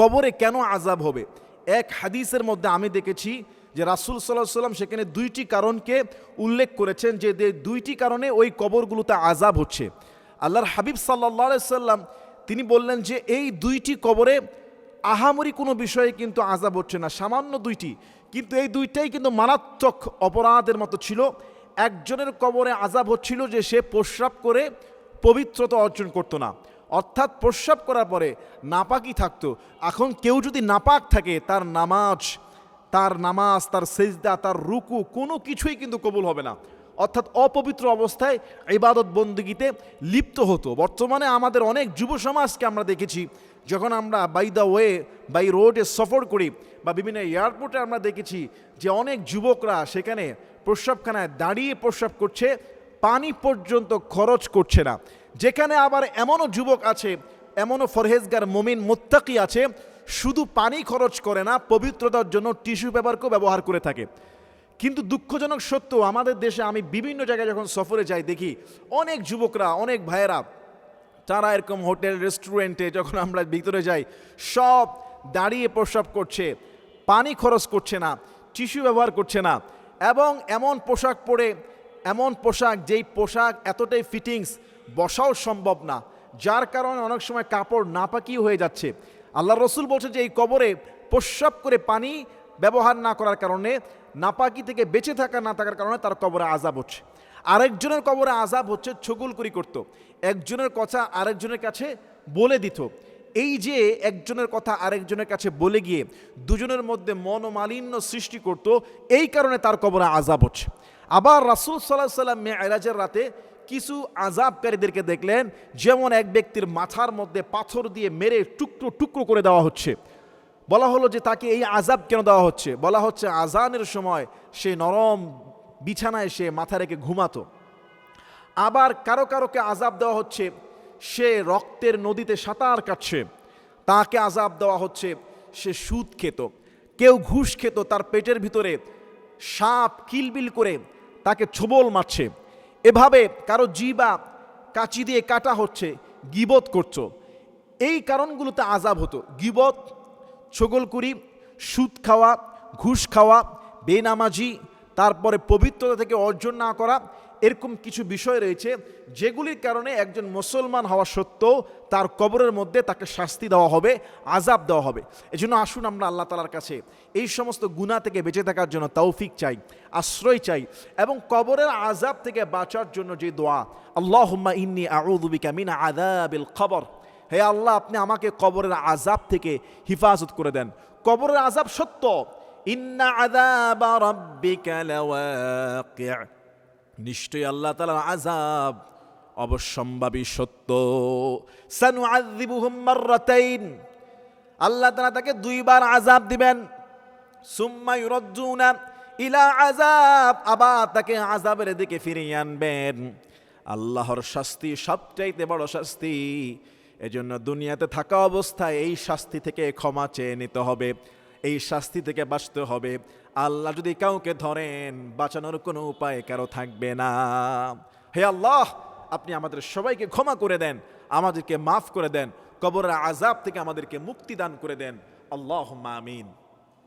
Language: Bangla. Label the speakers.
Speaker 1: কবরে কেন আজাব হবে? এক হাদিসের মধ্যে আমি দেখেছি যে রাসুল সাল্লাহ সাল্লাম সেখানে দুইটি কারণকে উল্লেখ করেছেন যে দুইটি কারণে ওই কবরগুলোতে আজাব হচ্ছে। আল্লাহর হাবিব সাল্লাহ সাল্লাম তিনি বললেন যে এই দুইটি কবরে আহামরি কোনো বিষয়ে কিন্তু আজাব হচ্ছে না, সামান্য দুইটি। কিন্তু এই দুইটাই কিন্তু মারাত্মক অপরাধের মতো ছিল। একজনের কবরে আজাব হচ্ছিল যে সে প্রস্রাব করে পবিত্রতা অর্জন করতো না। অর্থাৎ প্রস্রাব করার পরে নাপাকই থাকতো। এখন কেউ যদি নাপাক থাকে, তার নামাজ তার নামাজ, তার সেজদা, তার রুকু, কোনো কিছুই কিন্তু কবুল হবে না। অর্থাৎ অপবিত্র অবস্থায় ইবাদত বন্দগিতে লিপ্ত হতো। বর্তমানে আমাদের অনেক যুব সমাজকে আমরা দেখেছি, যখন আমরা বাই দ্য ওয়ে বাই রোডে সফর করি বা বিভিন্ন এয়ারপোর্টে আমরা দেখেছি যে অনেক যুবকরা সেখানে প্রস্রাবখানায় দাঁড়িয়ে প্রস্রাব করছে, পানি পর্যন্ত খরচ করছে না। যেখানে আবার এমনও যুবক আছে, এমনও ফরহেজগার মমিন মোত্তাকি আছে, শুধু পানি খরচ করে না, পবিত্রতার জন্য টিস্যু পেপারকেও ব্যবহার করে থাকে। কিন্তু দুঃখজনক সত্য, আমাদের দেশে আমি বিভিন্ন জায়গায় যখন সফরে যাই, দেখি অনেক যুবকরা, অনেক ভাইয়েরা, তারা এরকম হোটেল, রেস্টুরেন্টে যখন আমরা ভিতরে যাই, সব দাঁড়িয়ে প্রস্রাব করছে, পানি খরচ করছে না, টিস্যু ব্যবহার করছে না, এবং এমন পোশাক পরে, এমন পোশাক যেই পোশাক এতটাই ফিটিংস বসাও সম্ভব না। যার কারণে অনেক সময় কাপড় নাপাকি হয়ে যাচ্ছে। আল্লাহ রসুল বলছে যে, এই কবরে প্রস্রাব করে পানি ব্যবহার না করার কারণে, নাপাকি থেকে বেঁচে থাকা না থাকার কারণে তার কবরে আজাব হচ্ছে। আরেকজনের কবরে আজাব হচ্ছে ছগুল ছগুলকুরি করত। একজনের কথা আরেকজনের কাছে বলে দিত। এই যে একজনের কথা আরেকজনের কাছে বলে গিয়ে দুজনের মধ্যে মনোমালিন্য সৃষ্টি করত, এই কারণে তার কবরে আজাব হচ্ছে। আবার রাসুল সাল্লাহ সাল্লাম মেয়েরাজের রাতে কিছু আজাবকারীদেরকে দেখলেন, যেমন এক ব্যক্তির মাথার মধ্যে পাথর দিয়ে মেরে টুকরো টুকরো করে দেওয়া হচ্ছে। বলা হলো যে তাকে এই আজাব কেন দেওয়া হচ্ছে? বলা হচ্ছে আজানের সময় সে নরম বিছানায় সে মাথা রেখে ঘুমাতো। আবার কারও কারোকে আজাব দেওয়া হচ্ছে, সে রক্তের নদীতে সাঁতার কাটছে। তাকে আজাব দেওয়া হচ্ছে, সে সুদ খেত। কেউ ঘুষ খেত, তার পেটের ভিতরে সাপ কিলবিল করে তাকে ছোবল মারছে। এভাবে কারও জিবা কাচি দিয়ে কাটা হচ্ছে, গিবত করছ। এই কারণগুলোতে আজাব হতো। গিবত ছগলকুরি সুদ খাওয়া, ঘুষ খাওয়া, বেনামাজি তারপরে পবিত্রতা থেকে অর্জন না করা, এরকম কিছু বিষয় রয়েছে যেগুলির কারণে একজন মুসলমান হওয়া সত্ত্বেও তার কবরের মধ্যে তাকে শাস্তি দেওয়া হবে আজাব দেওয়া হবে। এজন্য আসুন আমরা আল্লাহ তালার কাছে এই সমস্ত গুণা থেকে বেঁচে থাকার জন্য তৌফিক চাই, আশ্রয় চাই এবং কবরের আজাব থেকে বাঁচার জন্য যে দোয়া আল্লাহ ইন্নি আউদুবিকা মিন আদাবিল খবর হে আল্লাহ, আপনি আমাকে কবরের আজাব থেকে হিফাজত করে দেন। কবরের আজাব সত্য ইন্না আযাবা রাব্বিকা লাওয়াকি' নিশ্চয়ই আল্লাহ তাআলার আজাব অবশ্যম্ভাবী সত্য। সানু সানুআযিবুহুম মাররাতাইন। আল্লাহ তাআলা তাকে দুইবার আজাব দিবেন। সুম্মা ইউরাদ্দুনা ইলা আজাব আবার তাকে আজাবের দিকে ফিরিয়ে আনবেন। আল্লাহর শাস্তি সবচাইতে বড় শাস্তি। এজন্য দুনিয়াতে থাকা অবস্থায় এই শাস্তি থেকে ক্ষমা চেয়ে নিতে হবে। এই শাস্তি থেকে বাঁচতে হবে। আল্লাহ যদি কাউকে ধরেন, বাঁচানোর কোনো উপায় কারও থাকবে না। হে আল্লাহ, আপনি আমাদের সবাইকে ক্ষমা করে দেন, আমাদেরকে মাফ করে দেন, কবরের আজাব থেকে আমাদেরকে মুক্তি দান করে দেন। আল্লাহ আমিন।